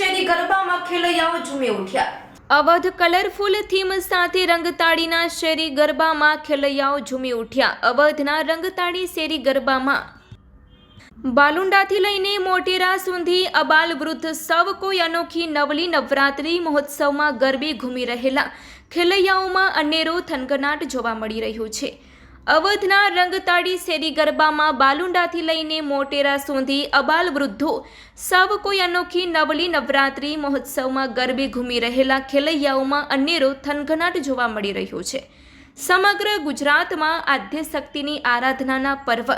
શેરી ગરબામાં ખેલૈયાઓ ઝૂમી ઉઠ્યા. અવધ કલરફુલ થીમ સાથે રંગતાળીના શેરી ગરબામાં ખેલૈયાઓ ઝૂમી ઉઠ્યા. અવધના રંગતાળી શેરી ગરબામાં. બાલુંડાથી લઈને મોટેરા સુધી અબાલ વૃદ્ધ સૌ કોઈ અનોખી નવલી નવરાત્રિ મહોત્સવમાં ગરબે ઘૂમી રહેલા. ખેલૈયાઓમાં અનેરો થનગનાટ જોવા મળી રહ્યો છે. અવધના રંગતાળી શેરી ગરબામાં બાલુંડાથી લઈને મોટેરા સુધી અબાલ વૃદ્ધો સૌ કોઈ અનોખી નવલી નવરાત્રિ મહોત્સવમાં ગરબે ઘૂમી રહેલા ખેલૈયાઓમાં અનેરો થનઘનાટ જોવા મળી રહ્યો છે. સમગ્ર ગુજરાતમાં આધ્ય શક્તિની આરાધનાના પર્વ.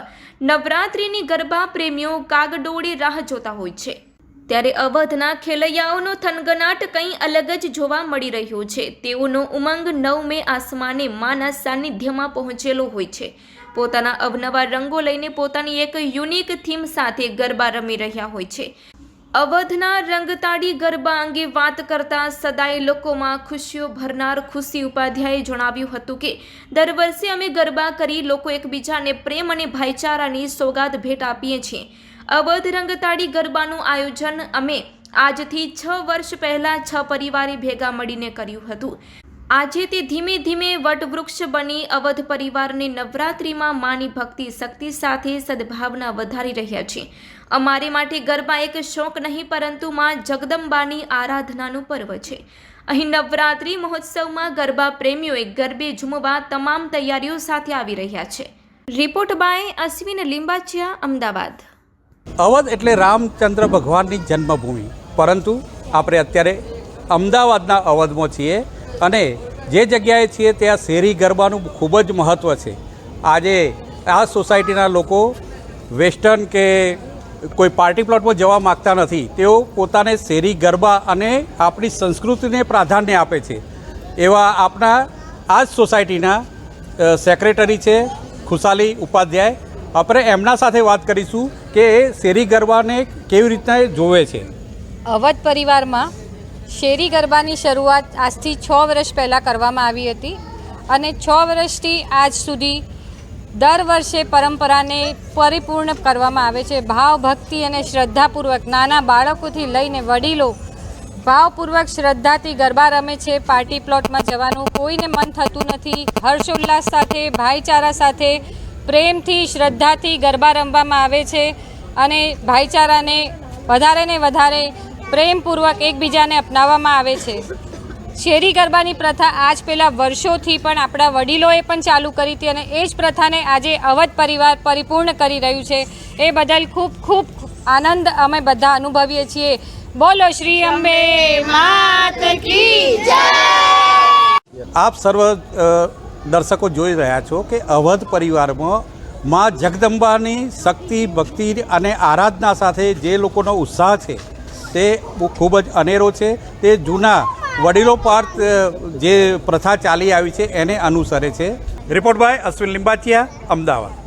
નવરાત્રિની ગરબા પ્રેમીઓ કાગડોળે રાહ જોતા હોય છે. ત્યારે અવધના ખેલૈયાઓનો થનગનાટ કંઈ અલગ જ જોવા મળી રહ્યો છે. તેઓનો ઉમંગ નવ મે આસમાને માના સાનિધ્યમાં પહોંચેલો હોય છે. પોતાના અવનવા રંગો લઈને પોતાની એક યુનિક થીમ સાથે ગરબા રમી રહ્યા હોય છે. અવધના રંગતાડી ગરબા અંગે વાત કરતા સદાય લોકોમાં ખુશીઓ ભરનાર ખુશી ઉપાધ્યાયે જણાવ્યું હતું કે, દર વર્ષે અમે ગરબા કરી લોકો એકબીજાને પ્રેમ અને ભાઈચારાની સોગાદ ભેટ આપીએ છીએ. અવધ રંગતાળી ગરબાનું આયોજન અમે આજથી છ વર્ષ પહેલાં છ પરિવારે ભેગા મળીને કર્યું હતું. આજે તે ધીમે ધીમે વટવૃક્ષ બની અવધ પરિવારને નવરાત્રિમાં માની ભક્તિ શક્તિ સાથે સદભાવના વધારી રહ્યા છે. અમારે માટે ગરબા એક શોખ નહીં, પરંતુ માં જગદંબાની આરાધનાનું પર્વ છે. અહીં નવરાત્રિ મહોત્સવમાં ગરબા પ્રેમીઓએ ગરબે ઝૂમવા તમામ તૈયારીઓ સાથે આવી રહ્યા છે. Report by Ashwin Limbachiya, Ahmedabad. Awadh એટલે રામચંદ્ર ભગવાનની જન્મભૂમિ. પરંતુ આપણે અત્યારે અમદાવાદના અવધમાં છીએ અને જે જગ્યાએ છીએ ત્યાં શેરી ગરબાનું ખૂબ જ મહત્ત્વ છે. આજે આ સોસાયટીના લોકો વેસ્ટર્ન કે કોઈ પાર્ટી પ્લોટમાં જવા માગતા નથી. તેઓ પોતાને શેરી ગરબા અને આપણી સંસ્કૃતિને પ્રાધાન્ય આપે છે. એવા આપણા આ જ સોસાયટીના સેક્રેટરી છે, ખુશાલી ઉપાધ્યાય આપણે એમના સાથે વાત કરીશું કે શેરી ગરબાને કેવી રીતના એ જોવે છે. અવધ પરિવારમાં શેરી ગરબાની શરૂઆત આજથી છ વર્ષ પહેલાં કરવામાં આવી હતી અને છ વર્ષથી આજ સુધી દર વર્ષે પરંપરાને પરિપૂર્ણ કરવામાં આવે છે. ભાવ ભક્તિ અને શ્રદ્ધાપૂર્વક નાના બાળકોથી લઈને વડીલો ભાવપૂર્વક શ્રદ્ધાથી ગરબા રમે છે. પાર્ટી પ્લોટમાં જવાનું કોઈને મન થતું નથી. હર્ષોલ્લાસ સાથે, ભાઈચારા સાથે પ્રેમથી, શ્રદ્ધાથી ગરબા રમવામાં આવે છે અને ભાઈચારાને વધારે ને વધારે પ્રેમપૂર્વક એકબીજાને અપનાવવામાં આવે છે. શેરી ગરબાની પ્રથા આજ પહેલાં વર્ષોથી પણ આપણા વડીલોએ પણ ચાલુ કરી હતી અને એ જ પ્રથાને આજે અવધ પરિવાર પરિપૂર્ણ કરી રહ્યું છે. એ બદલ ખૂબ ખૂબ આનંદ અમે બધા અનુભવીએ છીએ. બોલો શ્રી અંબે, માત કી આપ સર્વ દર્શકો જોઈ રહ્યા છો કે અવધ પરિવારમાં માં જગદંબાની શક્તિ, ભક્તિ અને આરાધના સાથે જે લોકોનો ઉત્સાહ છે, તે ખૂબ જ અનેરો છે. તે જૂના વડીલો પાર્થ જે પ્રથા ચાલી આવી છે, એને અનુસરે છે. Report by Ashwin Limbachiya, Ahmedabad.